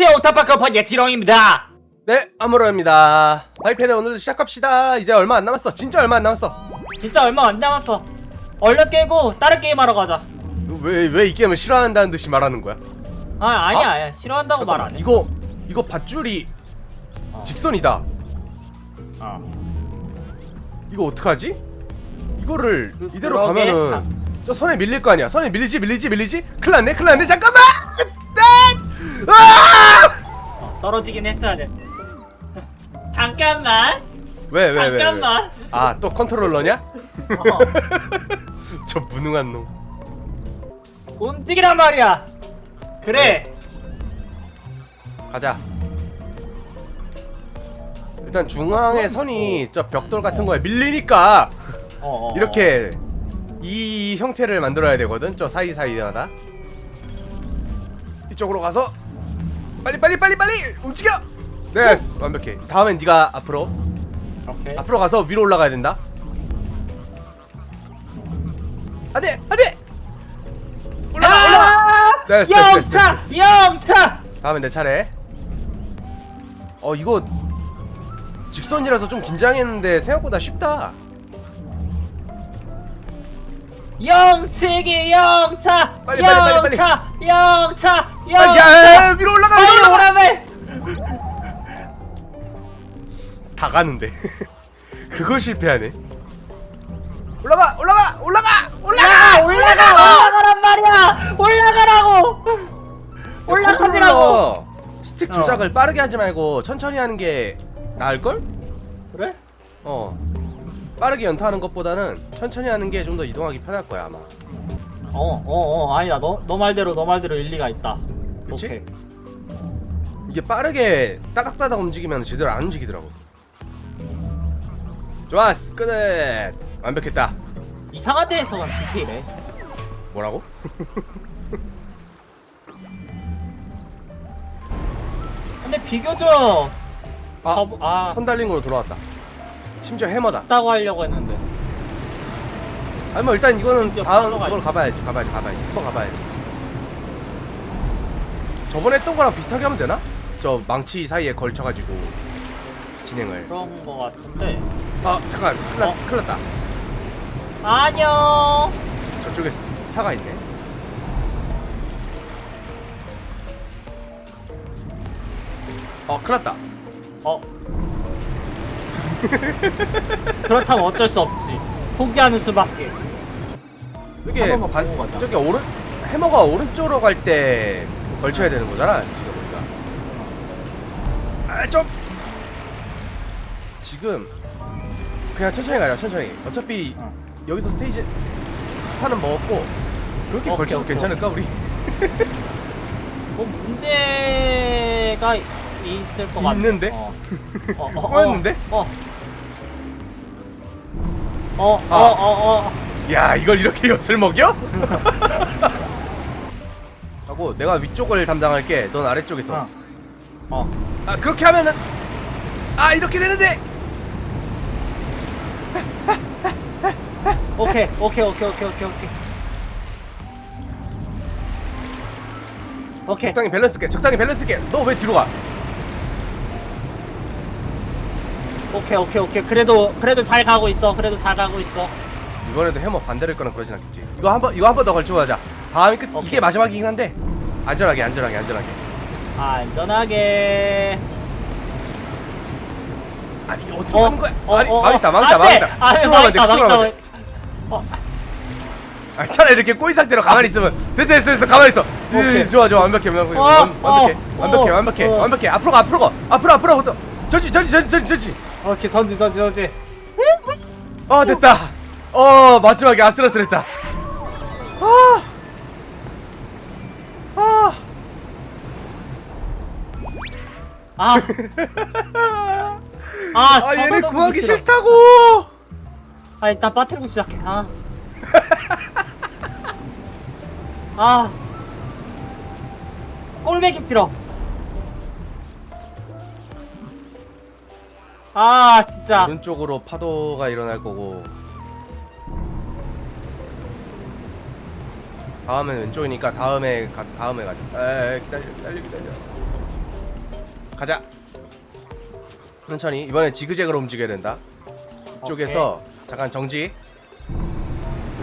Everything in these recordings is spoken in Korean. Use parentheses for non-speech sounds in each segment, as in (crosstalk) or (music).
안녕하세요 오타파 커퍼의 지렁입니다 네, 아무로입니다. 마이패드 오늘도 시작합시다. 이제 얼마 안 남았어. 진짜 얼마 안 남았어. 진짜 얼마 안 남았어 얼른 깨고 다른 게임 하러 가자 왜 왜 이 게임을 싫어한다는 듯이 말하는 거야? 아 아니야 어? 아니야 싫어한다고 말 안해 이거 이거 밧줄이 어. 직선이다. 어. 이거 어떡하지? 이거를 그- 이대로 그러게, 가면은 참. 저 선에 밀릴 거 아니야. 선에 밀리지 밀리지 밀리지. 큰일 났네. 큰일 났네. 잠깐만. 아! 어, 떨어지긴 했어야 됐어 (laughs) 잠깐만 왜, 왜, 왜, 왜? 잠깐만 아, 또 컨트롤러냐? 어, (laughs) 저 무능한 놈. 움직이란 말이야 그래 가자. 일단 중앙에 선이 저 벽돌 같은 거에 밀리니까 (laughs) 어, 어, 이렇게 이 형태를 만들어야 되거든. 저 사이 사이마다. 이쪽으로 가서 빨리 빨리 빨리 빨리 움직여. 네, 완벽해. 다음엔 네가 앞으로 어, 오케이 앞으로 가서 위로 올라가야 된다. 안돼 안돼. 올라가 올라가. 아! 됐어, 됐어, 됐어, 영차 영차 다음엔 내 차례. 어 이거 직선이라서 좀 긴장했는데 생각보다 쉽다. 영치기 영차 빨리, 빨리, 빨리, 빨리. 영차 영차 아, 영차 야, 위로 올라가 위로 빨리 올라가. 오라며 다 가는데. (laughs) 그걸 실패하네. 올라가 올라가 올라가 올라가 야 올라가 올라가란 말이야 올라가라고 올라가지라고 컨트롤러 스틱 어. 조작을 빠르게 하지 말고 천천히 하는 게 나을 걸? 그래? 어. 빠르게 연타하는 것보다는 천천히 하는 게 좀 더 이동하기 편할 거야 아마. 어어어 아니다 너, 너 말대로 너 말대로 일리가 있다 그치? 오케이 이게 빠르게 따닥따닥 움직이면 제대로 안 움직이더라고. 좋았어, 끝. 완벽했다. 이상한 데에서만 디테일해 뭐라고? 근데 비교적 아, 저- 아. 선 달린 거로 돌아왔다. 심지어 해머다. 다고 하려고 했는데 아니 뭐 일단 이거는 심지어 다음 팔로가 그걸 있네. 가봐야지, 가봐야지, 가봐야지. 한번 가봐야지. 저번에 했던 거랑 비슷하게 하면 되나? 저 망치 사이에 걸쳐가지고 진행을. 그런 거 같은데 아 잠깐, 큰일, 났, 어? 큰일 났다. 안녕 저쪽에 스- 스타가 있네. 어, 큰일 났다. 어 그렇다면 어쩔 수 없지 포기하는 수밖에 이게 한 번만 반, 보고 가자. 저기 오른 해머가 오른쪽으로 갈 때 걸쳐야 되는 거잖아 지금 보니까 아좀 지금 그냥 천천히 가자 천천히 어차피 어. 여기서 스테이지 스타는 먹었고 그렇게 오케이, 걸쳐서 오케이, 괜찮을까 우리 뭐 문제가 있을 것 같아 있는데? 어. 어, 어, 어, 꼬였는데? 어. 어, 아. 어, 어, 어. 야 이걸 이렇게 엿을 먹여? (laughs) 하고 내가 위쪽을 담당할게 넌 아래쪽에서 어. 어. 아 그렇게 하면은 아 이렇게 되는데 (laughs) 오케이, 오케이, 오케이, 오케이, 오케이, 오케이. 오케이. 적당히 밸런스 있게 적당히 밸런스 있게 너왜 뒤로 가? 오케이, 오케이, 오케이. 그래도 그래도 잘 가고 있어. 그래도 잘 가고 있어. 이번에도 해머 반대를 거나 그러진 않겠지. 이거 한번 이거 한 번 더 걸치고 가자. 다음이 끝 오케이. 이게 마지막이긴 한데 안전하게 안전하게 안전하게. 안전하게. 아니 이거 어떻게 하는 거야? 아니 어, 망했다 어. 망했다 안 돼! 망했다. 아, 이쪽으로 가면 돼, 망했다, 이쪽으로 가면 망했다. 돼. 어, 아 차라리 이렇게 꼬이 상태로 가만히 있으면 됐어 됐어 됐어 가만히 있어. 오케이. 이, 좋아 좋아 완벽해 완벽해 어, 완- 완벽해 어, 완벽해 어, 완벽해 어. 완벽해 앞으로 가 앞으로 가 앞으로 앞으로 앞으로 저지 저지 저지 저지 저지. 오케이, 던지, 던지, 던지. 아 됐다. 어 마지막에 아슬아슬했다. 아. 아. 아, (laughs) 아, 아 얘네 구하기 싫어. 싫다고. 아, 일단 빠뜨리고 시작해. 아. (laughs) 아. 꼴배기 싫어. 아, 진짜. 오른쪽으로 파도가 일어날 거고. 다음엔 왼쪽이니까 다음에 가, 다음에 가자. 에 기다려 기다려 기다려. 가자. 천천히. 이번엔 지그재그로 움직여야 된다. 이쪽에서 잠깐 정지.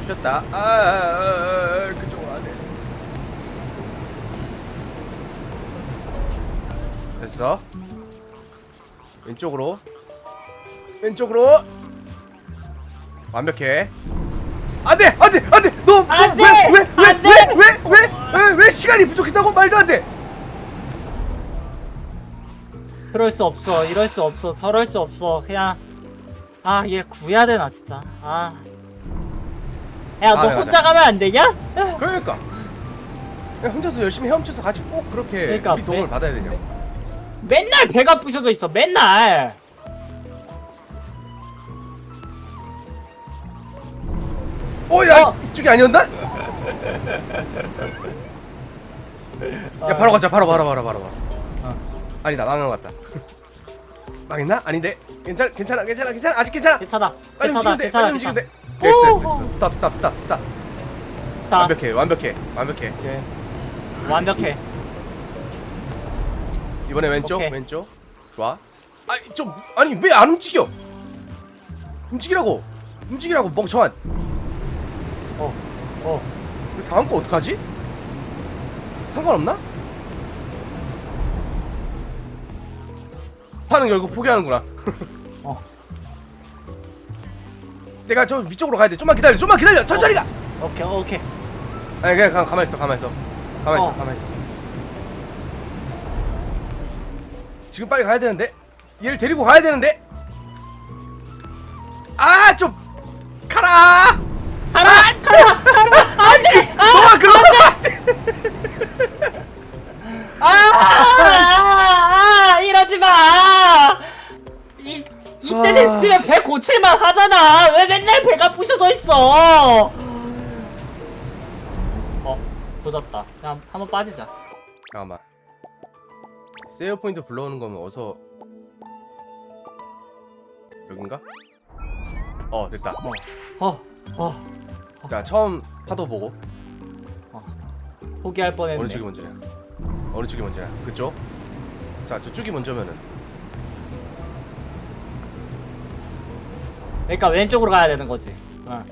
쉬었다. 아, 아, 아, 아 그쪽으로 안 돼. 됐어. 왼쪽으로 왼쪽으로 완벽해 안돼 안돼 안돼 안 돼! 안 돼! 너왜왜왜왜왜왜 시간이 부족했다고 말도 안돼 그럴 수 없어. 이럴 수 없어. 저럴 수 없어. 그냥 아, 얘 구해야 되나 진짜. 아. 야, 너 가자, 혼자 가면 안 되냐? 그러니까 그냥 혼자서 열심히 헤엄쳐서 같이 꼭 그렇게 그러니까 우리 도움을 매- 받아야 되냐 맨날 배가 부셔져 있어. 맨날. 오야 어. 이쪽이 아니었나? 야 바로 가자 바로 바로 바로 바로 바로 어. 아니다 망한 것 같다 망했나? 아닌데 괜찮 괜찮아 괜찮아 괜찮아 아직 괜찮아 괜찮아. 빨리 괜찮아. 움직이면 괜찮아. 빨리 움직이면 돼 괜찮아. 됐어 됐어 오. 됐어 스탑 스탑 스탑 스탑 다 완벽해 완벽해 완벽해 오케이. 완벽해. 이번에 왼쪽 오케이. 왼쪽 좋아 아니 좀 아니 왜 안 움직여 움직이라고 움직이라고 멍청한 어. 어. 그 다음 거 어떡하지? 상관없나? 파는 결국 포기하는구나 어. 내가 저 위쪽으로 가야 돼 좀만 기다려 좀만 기다려 천천히 가 오케이. 오케이. 아니 그냥 가, 가만히 있어 가만히 있어 가만히 있어 어. 가만히 있어 지금 빨리 가야 되는데 얘를 데리고 가야 되는데 아 좀 가라. 고칠만 하잖아. 왜 맨날 배가 부셔져 있어? 어, 도졌다. 그냥 한번 빠지자. 잠깐만 세이브 포인트 불러오는 거면 어서 여긴가? 어 됐다 어, 어, 자 처음 파도 보고 포기할 뻔했네. 어느 쪽이 먼저냐 어느 쪽이 먼저냐 그쪽? 자 저쪽이 먼저면은 그러니까 왼쪽으로 가야 되는 거지. 어.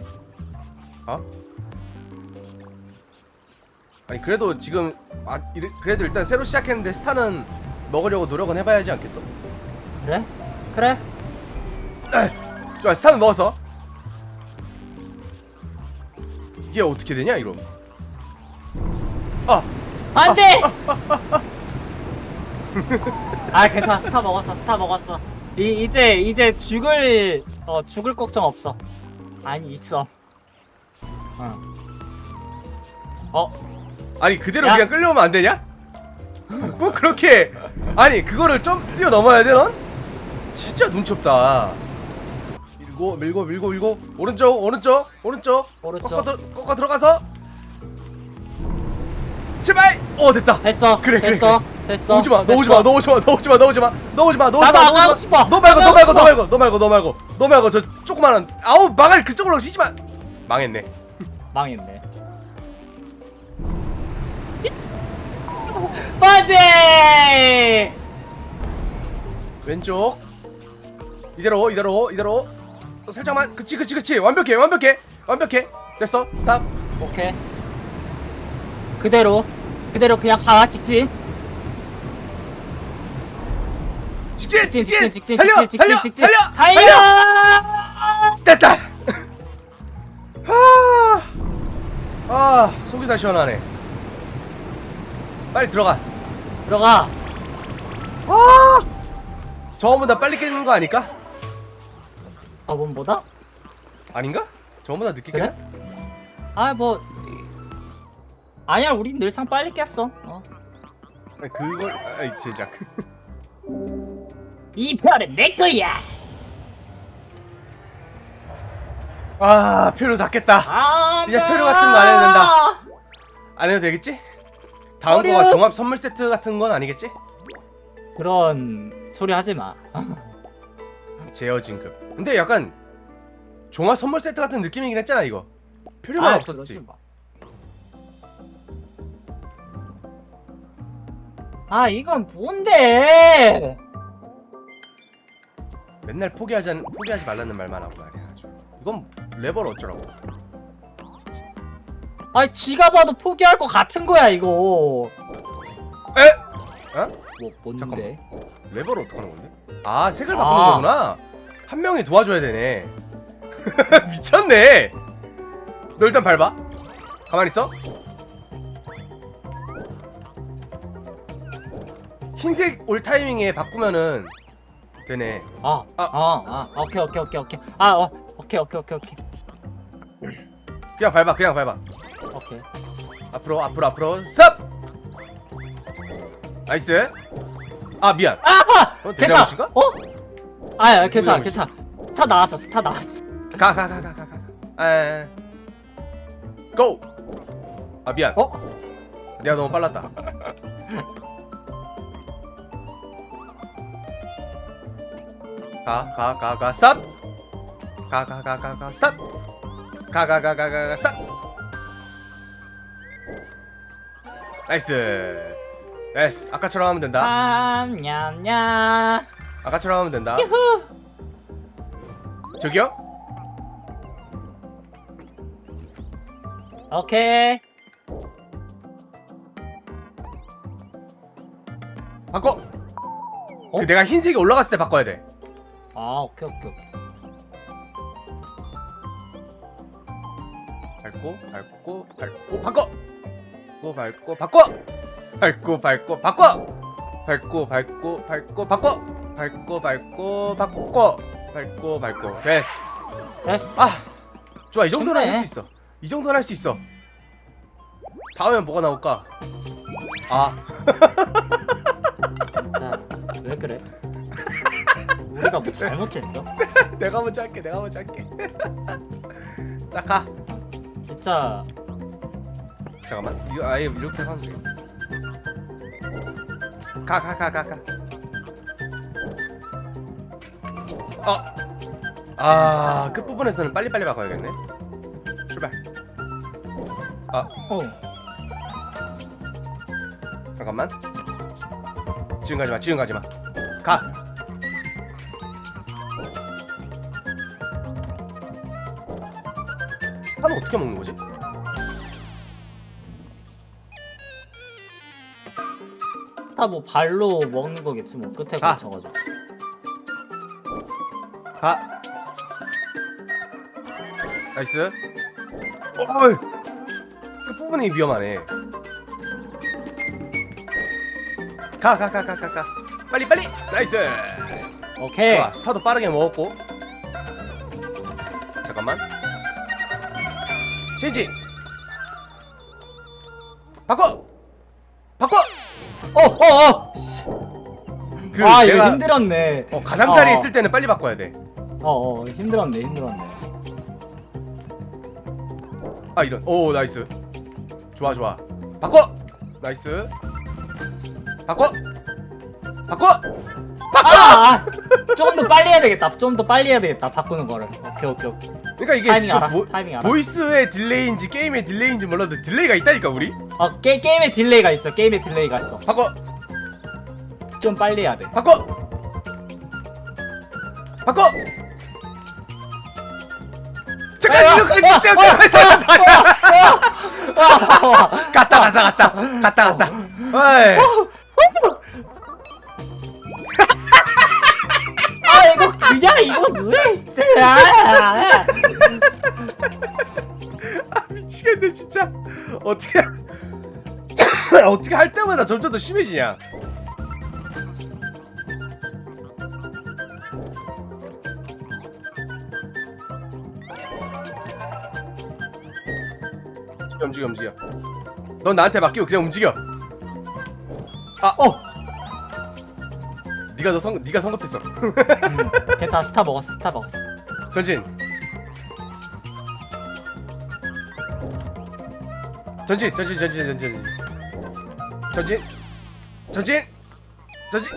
어? 아니 그래도 지금 아 이래, 그래도 일단 새로 시작했는데 스타는 먹으려고 노력은 해봐야지 않겠어? 그래? 그래? 좋아 스타는 먹었어 이게 어떻게 되냐 이럼 아 안 돼! 아, 괜찮아. 스타 먹었어. 스타 먹었어. 이, 이제, 이제 죽을, 어, 죽을 걱정 없어. 아니, 있어. 어. 어, 아니 그대로 야. 그냥 끌려오면 안 되냐? 꼭 그렇게 아니 그거를 좀 뛰어 넘어야 돼 넌? 진짜 눈치 없다 밀고 밀고 밀고 밀고 오른쪽 오른쪽 오른쪽 오른쪽. 꺾어, 들, 꺾어 들어가서 제발 어 됐다 됐어. 그래, 그래, 됐어. 됐어. 오지마 너 됐어. 오지 마 너 오지 마 너 오지 마 너 오지 마 너 오지 마 너 나도 오지마 안 가고 싶어. 너 말고 나도 너 말고 너. 말고 너 말고 너 말고 너 말고 저 조그만한 아우 망할 그쪽으로 휘지 마 망했네 망했네. (laughs) 빠지! 왼쪽 이대로 이대로 이대로 또 살짝만 그치 그치 그치 완벽해 완벽해 완벽해 됐어 스탑 오케이. 그대로. 그대로 그냥 가, 직진. 직진 직진, 직진 직진, 직진, 달려 직진, 달려 직진. 달려 달려! 됐다 아, 아 속이 다 시원하네 빨리 들어가 들어가. 아 저거보다 빨리 깨는 거 아닐까 저번보다? 아닌가 저거보다 늦게 그래? 깨나 아, 뭐. 아니야, 우린 늘상 빨리 깼어. 어. 아니, 그걸 아이 제작 이 별은 내 거야. 아 표를 다 깼다 아, 이제 표류 같은 거안 해도 된다. 안 해도 되겠지 다음 어려. 거가 종합 선물 세트 같은 건 아니겠지 그런 소리 하지 마. (laughs) 제어 진급 근데 약간 종합 선물 세트 같은 느낌이긴 했잖아 이거 표류만 아, 없었지 마. 아 이건 뭔데? 맨날 포기하지 포기하지 말라는 말만 하고 말이야. 아주. 이건 레버를 어쩌라고? 아 지가 봐도 포기할 것 같은 거야 이거. 에? 어? 뭐 뭔데? 레버를 어떻게 하는 건데? 아 색을 바꾸는 아. 거구나. 한 명이 도와줘야 되네. (laughs) 미쳤네. 너 일단 밟아. 가만 히 있어. 흰색 올 타이밍에 바꾸면은 되네. 아, 아. 아, 아, 오케이, 오케이, 오케이, 오케이. 아, 어, 오케이, 오케이, 오케이, 오케이, 그냥 밟아, 그냥 밟아. 오케이. 앞으로, 앞으로, 앞으로. 쌉. 나이스. 아 미안. 아, 어, 내 괜찮아. 잘못인가? 어? 아, 야, 괜찮아, 괜찮아. 스타 나왔어, 스타 나왔어. 가, 가, 가, 가, 가, 가. 에. 고. 아 미안. 어? 내가 너무 빨랐다. (laughs) 가, 가, 가, 가, 스탑. 가, 가, 가, 가, 가, 스탑. 가, 가, 가, 가, 가, 가, 스탑. 나이스. 예스. 아까처럼 하면 된다. 아, 냠냠. 아까처럼 하면 된다. 유후. 저기요? 오케이. 바꿔. 어? 그 내가 흰색이 올라갔을 때 바꿔야 돼. 아, 오케이, 오케이, 오케이. 밟고 밟고 밟고 바꿔. 밟고 밟고 바꿔. 밟고 밟고 바꿔. 밟고 밟고 밟고 바꿔. 밟고 밟고 바꿔. 밟고 밟고 됐어. 됐어. 아 좋아 이 정도는 좋네. 할수 있어. 이 정도는 할 수 있어. 다음엔 뭐가 나올까? 아 자, 왜 그래? 우리가 뭐 잘못했어? (laughs) 내가 먼저 할게 내가 먼저 할게. (laughs) 자 가. 진짜 잠깐만 이거 아예 이렇게 하면 돼. 가가 가 가 가. 어. 아 끝부분에서는 빨리빨리 바꿔야겠네. 출발. 어. 잠깐만. 지금 가지 마. 지금 가지 마. 가. 스타는 어떻게 먹는 거지? 다 뭐 발로 먹는 거겠지 뭐 끝에 가. 걸쳐가지고. 가. 나이스. 어이. 그 부분이 위험하네. 가, 가, 가, 가, 가, 가. 빨리, 빨리. 나이스. 오케이. 좋아. 스타도 빠르게 먹었고. 체인지. 바꿔. 바꿔. 어, 어, 어. 그 아, 내가 이거 힘들었네. 어, 가장자리 어. 있을 때는 빨리 바꿔야 돼. 어, 어, 힘들었네, 힘들었네. 아 이런 오 나이스 좋아 좋아 바꿔 나이스 바꿔 바꿔 아, 아, 조금 더 빨리 해야 되겠다. 좀 더 빨리 해야 되겠다. 바꾸는 거를. 오케이, 오케이, 오케이. 그러니까 이게 타이밍 저 알아. 보, 타이밍 알아. 보이스의 딜레이인지 게임의 딜레이인지 몰라도 딜레이가 있다니까 우리 어, 게, 게임에 딜레이가 있어. 게임에 딜레이가 있어. 바꿔 좀 빨리 해야 돼. 바꿔 바꿔 잠깐 어, 이거 진짜 어, 갔다 갔다 갔다 갔다 갔다 어이 이거 누레이스야. 아 미치겠네 진짜. 어떻게 (coughs) 어떻게 할 때마다 점점 더 심해지냐? 움직여 움직여. 움직여 넌 나한테 맡기고 그냥 움직여. 어, 네가 너 성, 네가 성급했어. 음, 괜찮아 스타 먹었어 스타 먹었어 전진. 전진, 전진, 전진, 전진, 전진, 전진, 전진.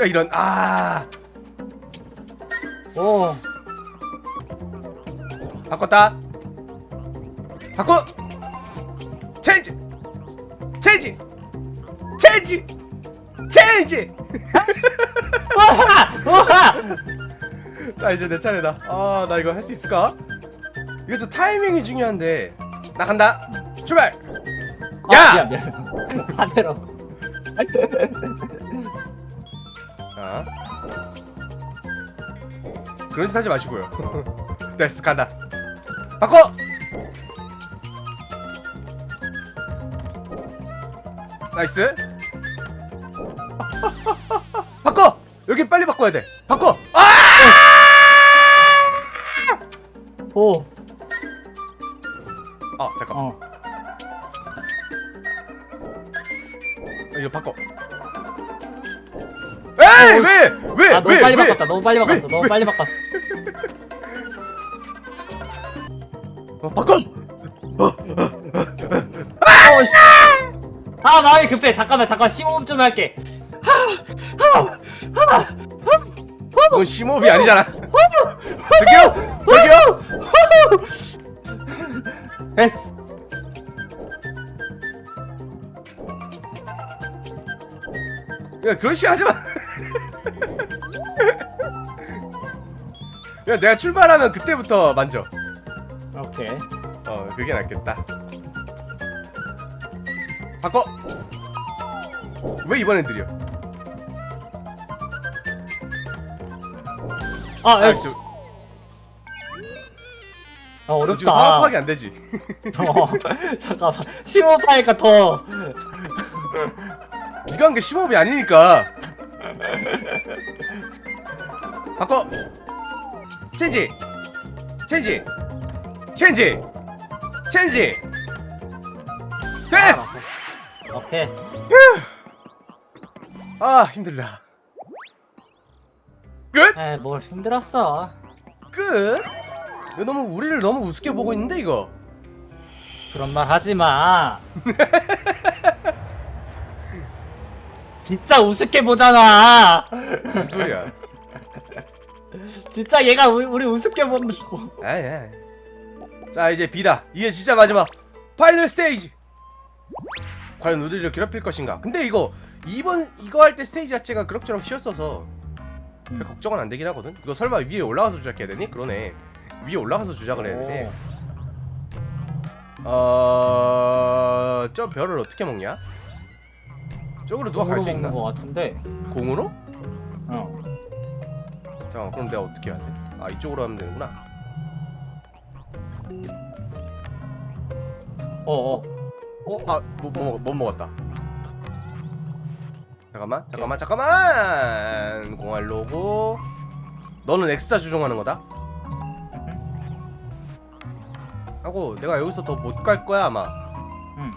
야 이런 아 오 바꿨다. 바꿔. 체인지, 체인지, 체인지. 우와! (laughs) 자 이제 내 차례다. 아나 이거 할 수 있을까? 이거 좀 타이밍이 중요한데. 나 간다. 출발! 아, 야! 미안 미안. 반대로. 자. 그런 짓 하지 마시고요. (laughs) 됐어 간다. 바꿔! 나이스 여기 빨리 바꿔야 돼. 바꿔! 아! 오. 아 잠깐. 어. 어, 이거 바꿔. 에이! 어, 왜왜왜 아 너무 빨리 바꿨다. 너무 빨리 바꿨어. 너무 빨리 바꿨어. 어, 바꿔! 어, 씨. 아 마음이 급해. 잠깐만 잠깐 심호흡 좀 할게 넌 심호흡이 아니잖아 저기요 저기요 됐어 야 그런 식 하지 마. 야 내가 출발하면 그때부터 만져. 오케이 어 그게 낫겠다. 바꿔. 왜 이번엔 느려? 아 아, 저, 아 지금 어렵다 사업하기 안 되지. (laughs) 어, 잠깐만 심호흡하니까 더 네가 한 게 심호흡이 아니니까. 바꿔. 체인지. 체인지. 체인지. 체인지. 됐어. 오케이 아 힘들다. 끝? 에이 뭘 힘들었어 끝? 이거 너무 우리를 너무 우습게 보고 있는데 이거. 그런 말 하지마 (laughs) 진짜 우습게 보잖아 무슨 소리야? (laughs) 진짜 얘가 우리, 우리 우습게 본다고 아이. 자 이제 B다. 이게 진짜 마지막 파이널 스테이지. 과연 우리를 괴롭힐 것인가? 근데 이거 이번 이거 할 때 스테이지 자체가 그럭저럭 쉬웠어서 별 걱정은 안 되긴 하거든. 이거 설마 위에 올라가서 조작해야 되니? 그러네. 위에 올라가서 조작을 해야 되네. 어, 저 별을 어떻게 먹냐? 저기로 누가 갈 수 있나? 거 같은데 공으로? 어 잠깐 그럼 내가 어떻게 해야 돼? 아 이쪽으로 하면 되는구나. 어어 어? 아, 뭐, 뭐, 못 먹었다. 잠깐만, 잠깐만, 잠깐만! 공알 로고. 너는 엑스자 조종하는 거다? 하고, 내가 여기서 더 못 갈 거야, 아마. 응.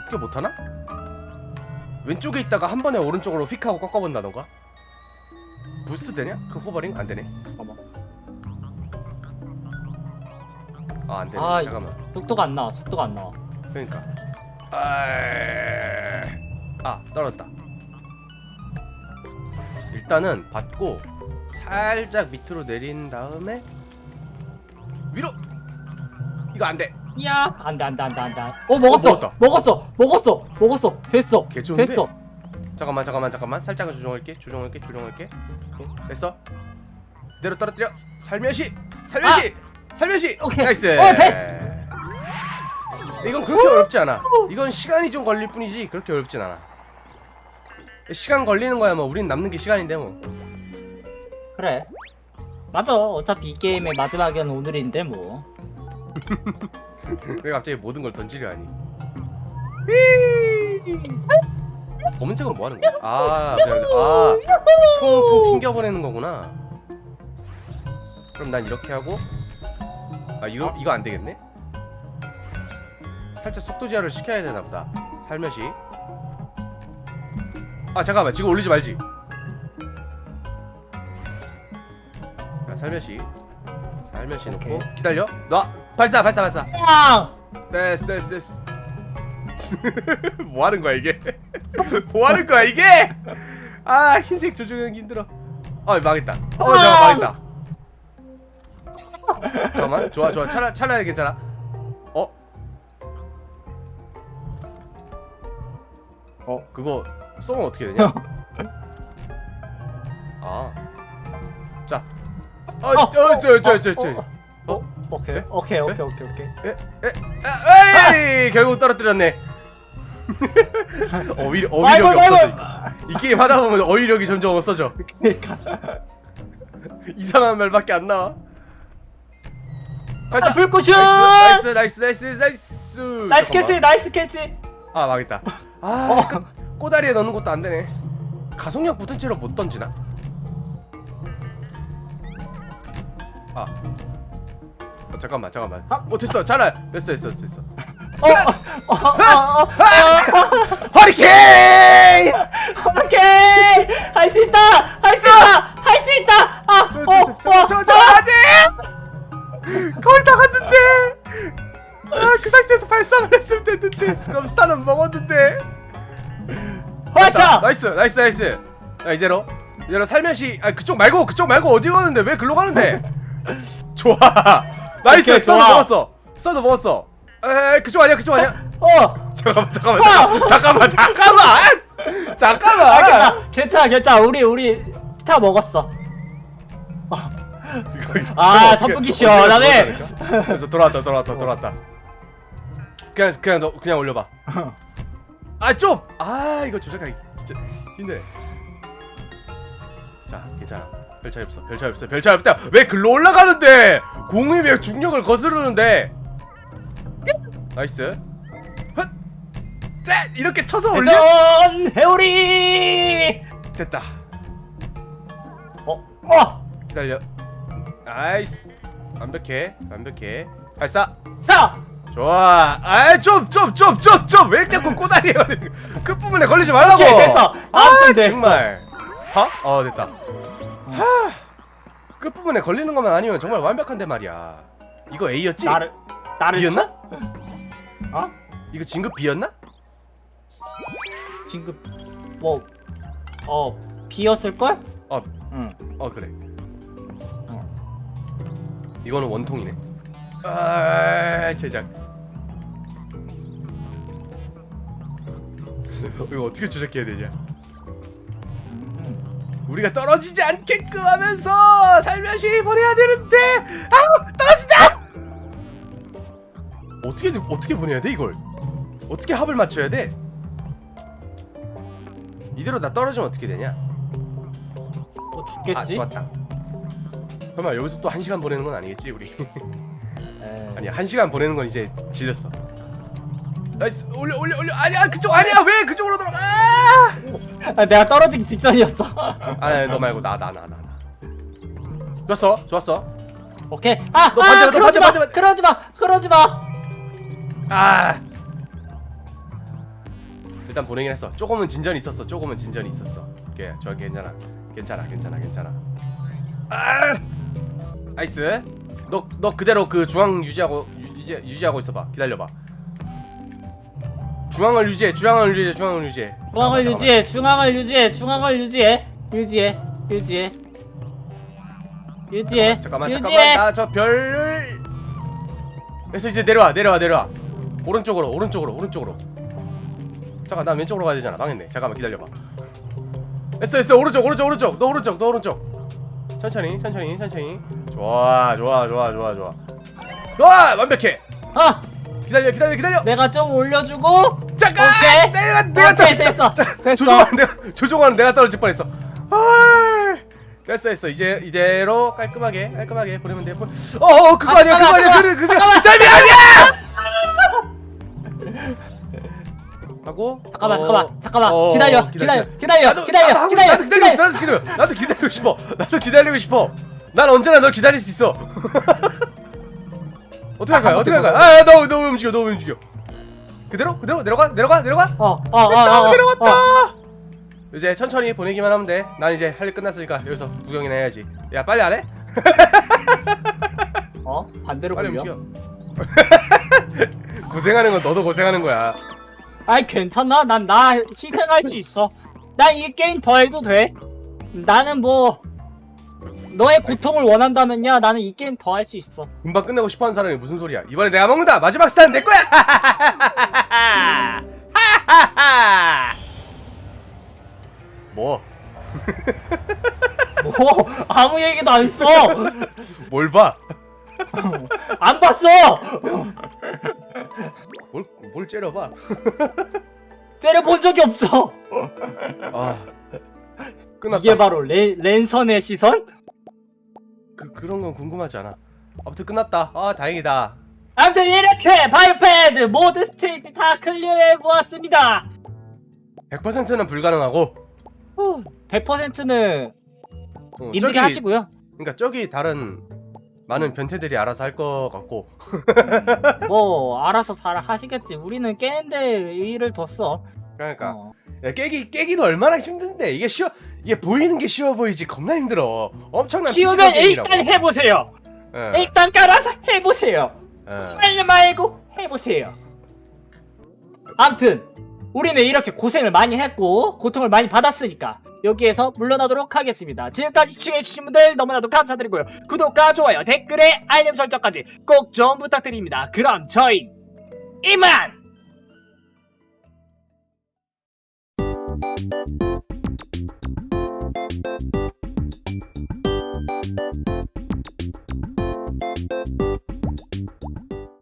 어떻게 못하나? 왼쪽에 있다가 한 번에 오른쪽으로 휙 하고 꺾어본다던가? 부스트 되냐? 그 호버링? 안 되네. 잠깐만 아, 안 되네. 아, 잠깐만. 속도가 안 나와 속도가 안 나와 그러니까 아, 아 떨어졌다. 일단은 받고 살짝 밑으로 내린 다음에 위로. 이거 안돼. 이야. 안돼 안돼 안돼 안돼. 어 먹었어. 어, 먹었다. 먹었어. 먹었어. 먹었어. 됐어. 개 좋은데? 됐어. 잠깐만 잠깐만 잠깐만. 살짝은 조정할게. 조정할게 조정할게. 오케이, 됐어? 그대로 떨어뜨려. 살며시. 살며시. 살며시. 아! 오케이. 나이스. 어, 됐어. 이건 그렇게 어렵지 않아. 이건 시간이 좀 걸릴 뿐이지 그렇게 어렵진 않아 시간 걸리는 거야 뭐. 우린 남는 게 시간인데 뭐. 그래. 맞아. 어차피 이 게임의 마지막은 오늘인데 뭐. (laughs) 왜 갑자기 모든 걸 던지려 하니? (laughs) 검은색은 뭐 하는 거야? 아 그냥 아 튕겨버리는 거구나. 그럼 난 이렇게 하고 아 이거 이거 안 되겠네? 살짝 속도 제한을 시켜야 되나 보다. 살며시 아 잠깐만. 지금 올리지 말지. 자 살며시. 살며시 놓고. 오케이. 기다려. 놔. 발사 발사 발사. 그냥 됐어 됐어 됐어. (laughs) 뭐 하는 거야 이게? (laughs) 뭐 하는 거야 이게? 아 흰색 조종하기 힘들어. 아 망했다. 어 잠깐 망했다. 잠깐만. 좋아 좋아. 찰나 찰나야 괜찮아. 어? 어? 그거 쏘면 어떻게 되냐? (laughs) 아. 자. 어, 어저 저 저 저 저. 어, 어, 어, 오케이 네? 오케이 네? 오케이 오케이 오케이 아, 에이 결국 떨어뜨렸네. (laughs) 어휘 어휘력이 아이고 아이고 없어져. 이 게임 하다 보면 어휘력이 점점 없어져. 그러니까 (laughs) 이상한 말밖에 안 나와. 아, 불꽃슛 나이스 나이스 나이스 나이스. 나이스 잠깐만. 캐치 나이스 캐치 아 망했다. 아 어. 그 꼬다리에 넣는 것도 안 되네. 가속력 붙은 채로 못 던지나? 아. 어, 잠깐만 잠깐만. 아. 어 됐어 잘해. 됐어 됐어 됐어. 어 어 어 어 허리케인! 오케이 할 수 있다 할 수 있다 할 수 있다 어, 저저저 안 돼! 거의 다 갔는데. 아 그 상태에서 발상을 했으면 됐는데 그럼 스타는 먹었는데. 화차 나이스 나이스 나이스. 야 이대로 이대로 살며시 아 그쪽 말고 그쪽 말고 어디로 가는데 왜 글로 가는데? (laughs) 좋아. 나이스 오케이, 스타도 좋아. 먹었어. 스타도 먹었어. 에 그쪽 아니야 그쪽 아니야? 어 잠깐만 잠깐만 잠깐만 잠깐만 잠깐만. 아, 괜찮아 괜찮아 괜찮아 우리 우리 스타 먹었어 이거, 이거 아, 어떻게- 선풍기 시원하네. 돌아가니까? 그래서 돌아왔다 돌아왔다 돌아왔다 그냥 그냥 너 그냥 올려봐 (laughs) 아 좀 아 이거 조작하기 진짜 힘드네 자 괜찮아. 별 차이 없어. 별 차이 없어. 별 차이 없다. 왜 글로 올라가는데? 공이 왜 중력을 거스르는데? 나이스. 헛자 이렇게 쳐서 올려? 전 회오리! 됐다. 어 어. 기다려. 나이스. 완벽해. 완벽해. 발사 자 좋아. 아이 좀좀좀좀좀 왜 자꾸 꼬다리에 걸리는 그 부분에 걸리지 말라고. 오케이, 됐어. 아 아무튼 됐어. 정말. 하? 어 됐다. 하. 끝 부분에 걸리는 것만 아니면 정말 완벽한데 말이야. 이거 A였지? 나를 나를 B였나? 쳐? 어 이거 진급 B였나? 지금 뭐어 비었을 걸? 어, 응. 어 그래. 이거는 원통이네. 아 제작. 이거 어떻게 조작해야 되냐? 우리가 떨어지지 않게끔 하면서 살며시 보내야 되는데 아 떨어진다! 어떻게 어떻게 보내야 돼 이걸? 어떻게 합을 맞춰야 돼? 이대로 나 떨어지면 어떻게 되냐? 뭐아 죽겠지? 좋았다. 설마 여기서 또 한 시간 보내는 건 아니겠지 우리? (laughs) 아니야 한 시간 보내는 건 이제 질렸어. 나이스 올려 올려 올려 아니야 그쪽 아니야 왜 그쪽으로 돌아가? 아, 내가 떨어지기 직전이었어. 아너 말고 나나나 나 나. 좋았어 좋았어. 오케이. 아, 너 아, 반대로, 너 그러지 반대, 마, 반대, 반대. 그러지 마, 그러지 마. 아 일단 보내긴 했어. 조금은 진전이 있었어. 조금은 진전이 있었어. 오케이 저 괜찮아 괜찮아 괜찮아 괜찮아. 아 나이스. 너 너 그대로 그 중앙 유지하고 유지 유지하고 있어봐. 기다려봐. 중앙을 유지해 중앙을 유지해 중앙을 유지해. 중앙을 잠깐만, 유지해, 중앙을 유지해, 중앙을 유지해, 유지해, 유지해, 유지해, 잠깐만 잠깐만 유지해. 나저 별을 그래서 이제 내려와 내려와 내려와. 오른쪽으로 오른쪽으로 오른쪽으로. 잠깐 나 왼쪽으로 가야 되잖아. 망했네. 잠깐만 기다려봐. 됐어 됐어 오른쪽 오른쪽 오른쪽. 너 오른쪽 너 오른쪽. 천천히 천천히 천천히 좋아 좋아 좋아 좋아 좋아. 좋아 완벽해. 아, 기다려 기다려 기다려. 내가 좀 올려주고. 잠깐! 오케이. 내가 내가 오케이. 됐어, 자, 됐어. 조종하는 내가 조종하는 내가 떨어질 뻔했어. 아 됐어 됐어. 이제 이대로 깔끔하게 깔끔하게 보내면 돼 보- 어, 어 그거 아, 아니야 그거 잠깐만, 아니야. 그, 그, 그, 잠깐만. 그 타이밍 아니야! 하고 잠깐만, 어, 잠깐만, 잠깐만. 어, 기다려, 기다려, 기다려, 나도, 기다려, 나도, 하고 기다려, 나도 기다려, 기다려. 나도 기다려 나도 기다리고 싶어. 나도 기다리고 싶어 난 언제나 널 기다릴 수 있어. (laughs) 어떻게 할 거야 어떻게 할 거야 아너너 너 움직여 너 움직여. 그대로? 그대로? 내려가? 내려가? 내려가? 어, 어, 어, 됐다! 어, 어, 내려갔다! 어. 이제 천천히 보내기만 하면 돼 난 이제 할 일 끝났으니까 여기서 구경이나 해야지. 야 빨리 안 해? (laughs) 어? 반대로 빨리? 움직여. (laughs) 고생하는 건 너도 고생하는 거야. 아이 괜찮아. 난 나 희생할 수 있어. 난 이 게임 더 해도 돼. 나는 뭐 너의 고통을 원한다면야 나는 이 게임 더 할 수 있어 금방 끝내고 싶어하는 사람이 무슨 소리야 이번에 내가 먹는다 마지막 스타는 내 거야 (laughs) 뭐? 뭐 아무 얘기도 안 써. 뭘 봐? 안 봤어. 뭘, 뭘 째려봐? 때려본 적이 없어. 아 끝났다. 이게 바로 랜, 랜선의 시선? 그 그런 건 궁금하지 않아. 아무튼 끝났다. 아 다행이다. 아무튼 이렇게 바이패드 모드 스테이지 다 클리어해 보았습니다. 100%는 불가능하고. 100%는 어, 님들이 저기- 하시고요. 그러니까 저기 다른 많은 변태들이 알아서 할 것 같고. (laughs) 뭐 알아서 잘 하시겠지. 우리는 깨는데 의의를 뒀어. 그러니까 어. 야, 깨기 깨기도 얼마나 힘든데 이게 쉬워 이게 보이는 게 쉬워 보이지 겁나 힘들어. 엄청난 키우면. 일단 해보세요. 예, 일단 깔아서 해보세요. 예. 빨리 말고 해보세요. 암튼 우리는 이렇게 고생을 많이 했고 고통을 많이 받았으니까 여기에서 물러나도록 하겠습니다. 지금까지 시청해주신 분들 너무나도 감사드리고요. 구독과 좋아요, 댓글에 알림 설정까지 꼭 좀 부탁드립니다. 그럼 저희 이만!